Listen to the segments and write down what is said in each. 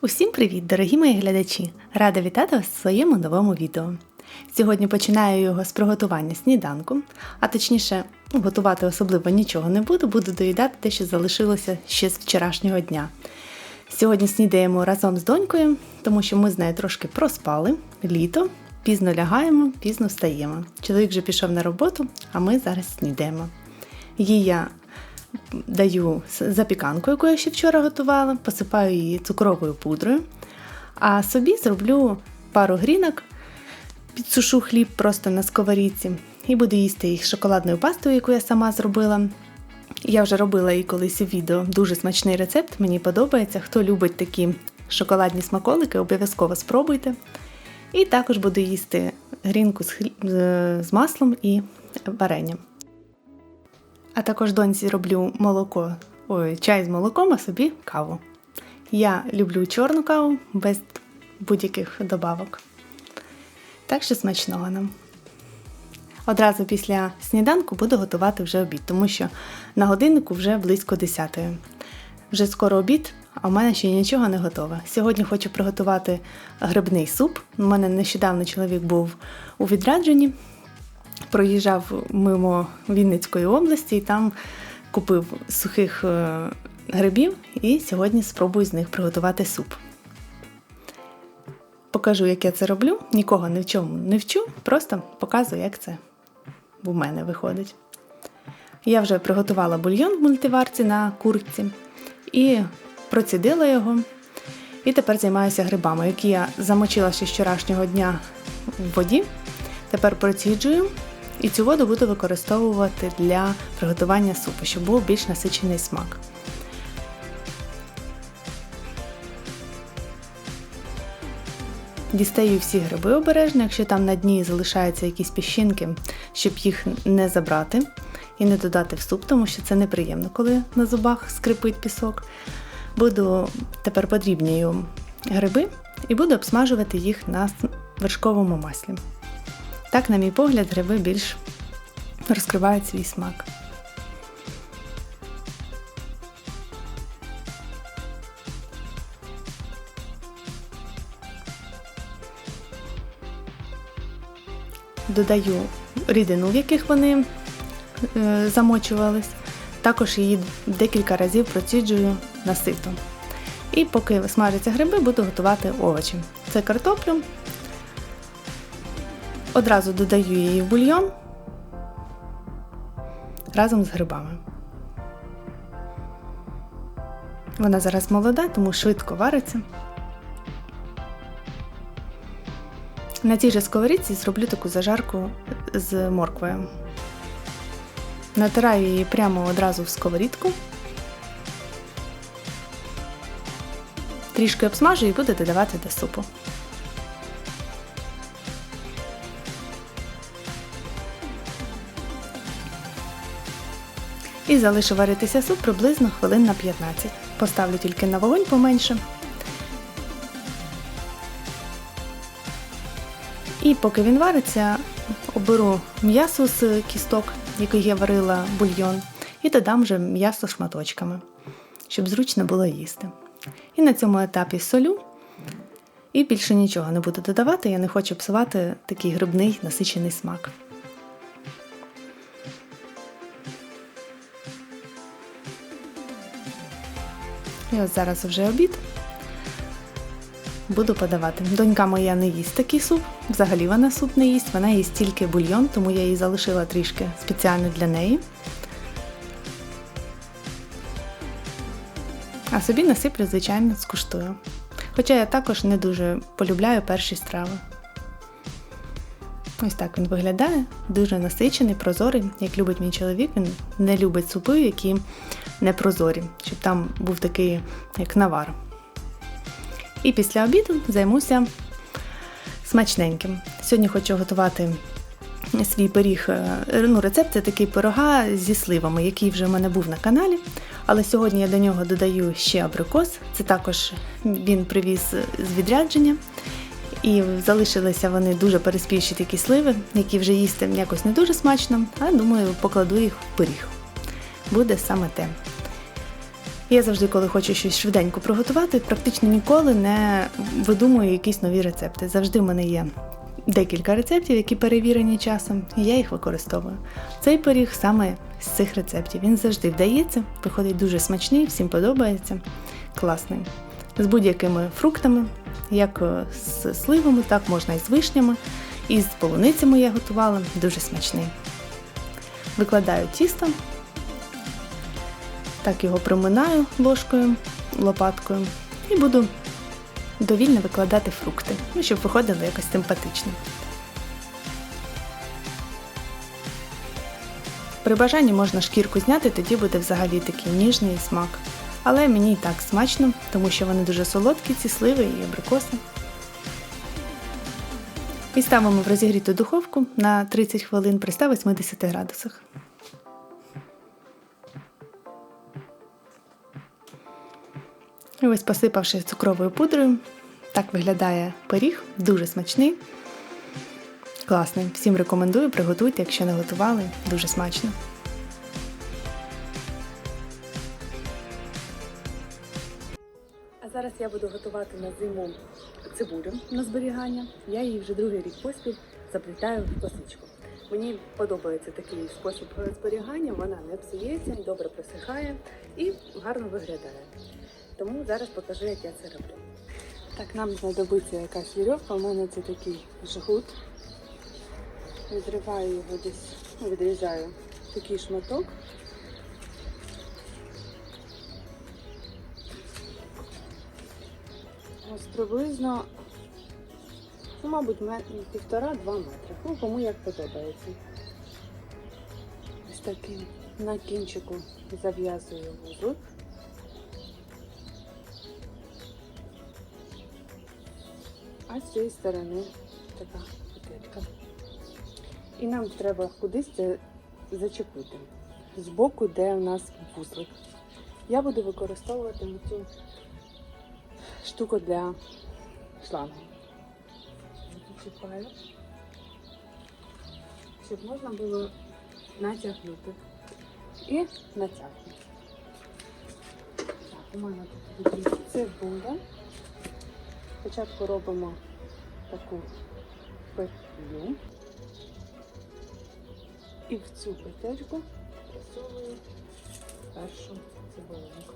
Усім привіт, дорогі мої глядачі! Рада вітати вас в своєму новому відео. Сьогодні починаю його з приготування сніданку, а точніше, готувати особливо нічого не буду, буду доїдати те, що залишилося ще з вчорашнього дня. Сьогодні снідаємо разом з донькою, тому що ми з нею трошки проспали літо, пізно лягаємо, пізно встаємо. Чоловік вже пішов на роботу, а ми зараз снідаємо. Їй я даю запіканку, яку я ще вчора готувала, посипаю її цукровою пудрою, а собі зроблю пару грінок, підсушу хліб просто на сковорідці і буду їсти їх шоколадною пастою, яку я сама зробила. Я вже робила її колись у відео. Дуже смачний рецепт, мені подобається. Хто любить такі шоколадні смаколики, обов'язково спробуйте. І також буду їсти грінку з маслом і варенням. А також доньці роблю молоко, ой, чай з молоком, а собі каву. Я люблю чорну каву без будь-яких добавок. Так що смачного нам. Одразу після сніданку буду готувати вже обід, тому що на годиннику вже близько 10 Вже скоро обід, а в мене ще нічого не готове. Сьогодні хочу приготувати грибний суп. У мене нещодавно чоловік був у відрадженні, проїжджав мимо Вінницької області і там купив сухих е, грибів і сьогодні спробую з них приготувати суп. Покажу, як я це роблю. Нікого ні в чому не вчу, просто показую, як це у мене виходить. Я вже приготувала бульйон в мультиварці на курці і процідила його. І тепер займаюся грибами, які я замочила ще вчорашнього дня в воді. Тепер проціджую і цю воду буду використовувати для приготування супу, щоб був більш насичений смак. Дістаю всі гриби обережно, якщо там на дні залишаються якісь піщинки, щоб їх не забрати і не додати в суп, тому що це неприємно, коли на зубах скрипить пісок. Буду тепер подрібнюю гриби і буду обсмажувати їх на вершковому маслі. Так, на мій погляд, гриби більш розкривають свій смак. Додаю рідину, в яких вони е, замочувались. Також її декілька разів проціджую на сито. І поки смажаться гриби, буду готувати овочі. Це картоплю, Одразу додаю її в бульйон разом з грибами. Вона зараз молода, тому швидко вариться. На цій же сковорідці зроблю таку зажарку з морквою. Натираю її прямо одразу в сковорідку. Трішки обсмажу і буду додавати до супу. І залишу варитися суп приблизно хвилин на 15. Поставлю тільки на вогонь поменше. І поки він вариться, оберу м'ясо з кісток, який я варила бульйон, і додам вже м'ясо шматочками, щоб зручно було їсти. І на цьому етапі солю. І більше нічого не буду додавати, я не хочу псувати такий грибний насичений смак. І ось зараз вже обід. Буду подавати. Донька моя не їсть такий суп, взагалі вона суп не їсть, вона їсть тільки бульйон, тому я її залишила трішки спеціально для неї. А собі насиплю, звичайно, скуштую. Хоча я також не дуже полюбляю перші страви. Ось так він виглядає, дуже насичений, прозорий, як любить мій чоловік, він не любить супи, які не прозорі, щоб там був такий як навар. І після обіду займуся смачненьким. Сьогодні хочу готувати свій пиріг, е, ну, рецепт це такий пирога зі сливами, який вже в мене був на каналі. Але сьогодні я до нього додаю ще абрикос. Це також він привіз з відрядження. І залишилися вони дуже переспівші такі сливи, які вже їсти якось не дуже смачно, а думаю, покладу їх в пиріг. Буде саме те. Я завжди, коли хочу щось швиденько приготувати, практично ніколи не видумую якісь нові рецепти. Завжди в мене є декілька рецептів, які перевірені часом, і я їх використовую. Цей пиріг саме з цих рецептів. Він завжди вдається, виходить дуже смачний, всім подобається, класний. З будь-якими фруктами, як е, з сливами, так можна і з вишнями, і з полуницями я готувала, дуже смачний. Викладаю тісто, так його проминаю ложкою, лопаткою і буду довільно викладати фрукти, ну, щоб виходило якось симпатично. При бажанні можна шкірку зняти, тоді буде взагалі такий ніжний смак. Але мені і так смачно, тому що вони дуже солодкі, ці сливи і абрикоси. І ставимо в розігріту духовку на 30 хвилин при 180 градусах. І ось посипавши цукровою пудрою, так виглядає пиріг, дуже смачний. Класний. Всім рекомендую, приготуйте, якщо не готували, дуже смачно. Зараз я буду готувати на зиму цибулю на зберігання. Я її вже другий рік поспіль заплітаю в косичку. Мені подобається такий спосіб зберігання, вона не псується, добре просихає і гарно виглядає. Тому зараз покажу, як я це роблю. Так, нам знадобиться якась вірьовка. У мене це такий жгут. Відриваю його десь, ну, відрізаю такий шматок. Ось приблизно, ну, мабуть, півтора-два метри. Ну, кому як подобається. Ось таким на кінчику зав'язую вузлик. А з цієї сторони така петелька. І нам треба кудись це зачепити. Боку, де у нас вузлик. Я буду використовувати цю штуку для шлангу. Зачіпаю, щоб можна було натягнути. І натягнути. Так, у мене тут цибуля. Спочатку робимо таку петлю і в цю петельку просовую першу цибулинку.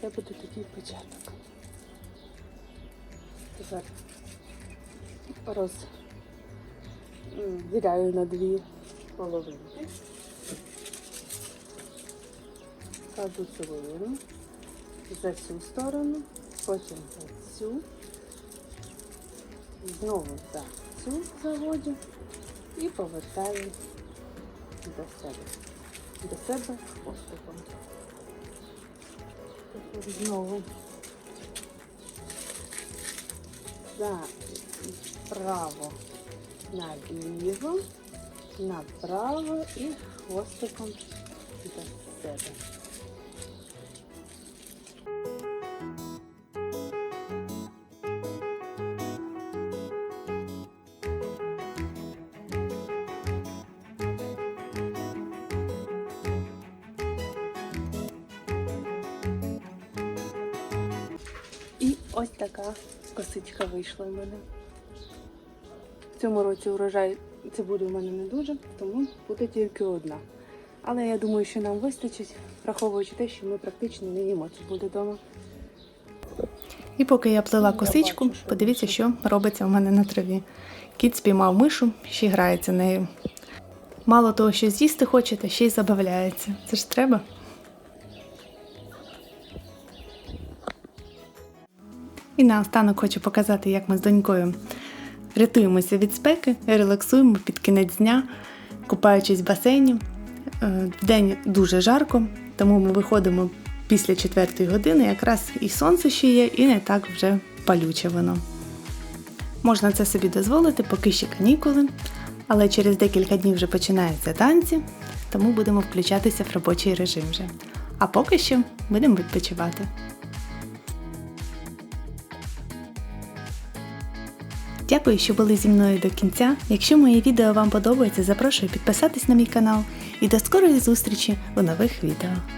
Це буде такий початок. Тепер розділяю на дві половинки. Кладу цибулину за цю сторону, потім за цю, знову за цю заводжу і повертаю до себе. До себе хвостиком. Знову направо наліво, направо і хвостиком до себе. Ось така косичка вийшла в мене. В цьому році урожай цибулі в мене не дуже, тому буде тільки одна. Але я думаю, що нам вистачить, враховуючи те, що ми практично не їмо цибулю вдома. І поки я плела косичку, подивіться, що робиться у мене на траві. Кіт спіймав мишу, ще й грається нею. Мало того, що з'їсти хочете, ще й забавляється. Це ж треба. І наостанок хочу показати, як ми з донькою рятуємося від спеки, релаксуємо під кінець дня, купаючись в басейні. Е, Вдень дуже жарко, тому ми виходимо після четвертої години, якраз і сонце ще є, і не так вже палюче воно. Можна це собі дозволити, поки ще канікули, але через декілька днів вже починаються танці, тому будемо включатися в робочий режим вже. А поки що будемо відпочивати. Дякую, що були зі мною до кінця. Якщо моє відео вам подобається, запрошую підписатись на мій канал і до скорої зустрічі у нових відео.